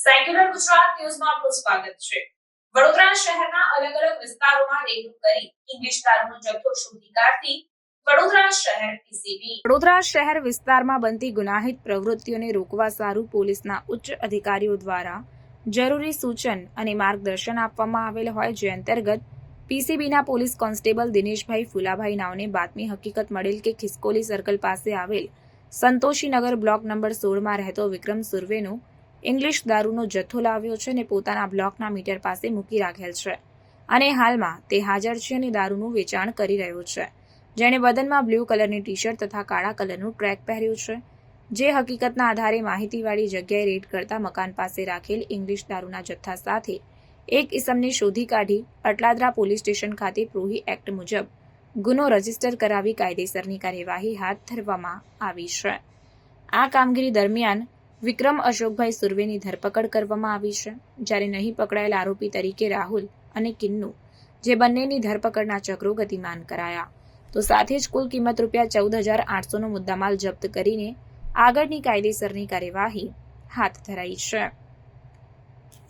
ગુજરાત ન્યૂઝમાં આપનું સ્વાગત છે. વડોદરા શહેરના અલગ અલગ વિસ્તારોમાં રેડ કરી ઇંગ્લિશ દારૂનો જથ્થો શોધી કાઢતી વડોદરા શહેર વિસ્તારમાં બનતી ગુનાહિત પ્રવૃત્તિઓને રોકવા સારું પોલીસના ઉચ્ચ અધિકારીઓ દ્વારા જરૂરી સૂચન અને માર્ગદર્શન આપવામાં આવેલ હોય જે અંતર્ગત પીસીબીના પોલીસ કોન્સ્ટેબલ દિનેશભાઈ ફુલાભાઈ નાવને બાતમી હકીકત મળેલ કે ખિસકોલી સર્કલ પાસે આવેલ સંતોષીનગર બ્લોક નંબર સોળમાં રહેતો વિક્રમ સુર્વેનો ઇંગ્લિશ દારૂનો જથ્થો લાવ્યો છે અને પોતાના બ્લોકના મીટર પાસે મૂકી રાખેલ છે. અને હાલમાં તે હાજર છે અને દારૂનું વેચાણ કરી રહ્યો છે. જેણે બદનમાં બ્લુ કલરની ટી શર્ટ તથા કાળા કલરનું ટ્રેક પહેર્યું છે. જે હકીકતના આધારે માહિતીવાળી જગ્યાએ રેડ કરતા મકાન પાસે રાખેલ ઇંગ્લિશ દારૂના જથ્થા સાથે એક ઇસમને શોધી કાઢી અટલાદરા પોલીસ સ્ટેશન ખાતે પ્રોહી એક્ટ મુજબ ગુનો રજિસ્ટર કરાવી કાયદેસરની કાર્યવાહી હાથ ધરવામાં આવી છે. આ કામગીરી દરમિયાન વિક્રમ અશોકભાઈ સુર્વેની ધરપકડ કરવામાં આવી છે. જ્યારે નહીં પકડાયેલ આરોપી તરીકે રાહુલ અને કિન્નુ, જે બંનેની ધરપકડના ચક્રો ગતિમાન કરાયા. તો સાથે જ કુલ કિંમત રૂપિયા ચૌદ હજાર આઠસોનો મુદ્દામાલ જપ્ત કરીને આગળની કાયદેસરની કાર્યવાહી હાથ ધરાઈ છે.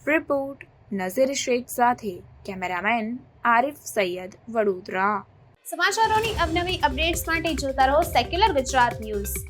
રિપોર્ટ નઝીર શેખ સાથે કેમેરામેન આરિફ સૈયદ વડોદરા. સમાચારોની અવનવી અપડેટ્સ માટે જોતા રહો સેક્યુલર ગુજરાત ન્યૂઝ.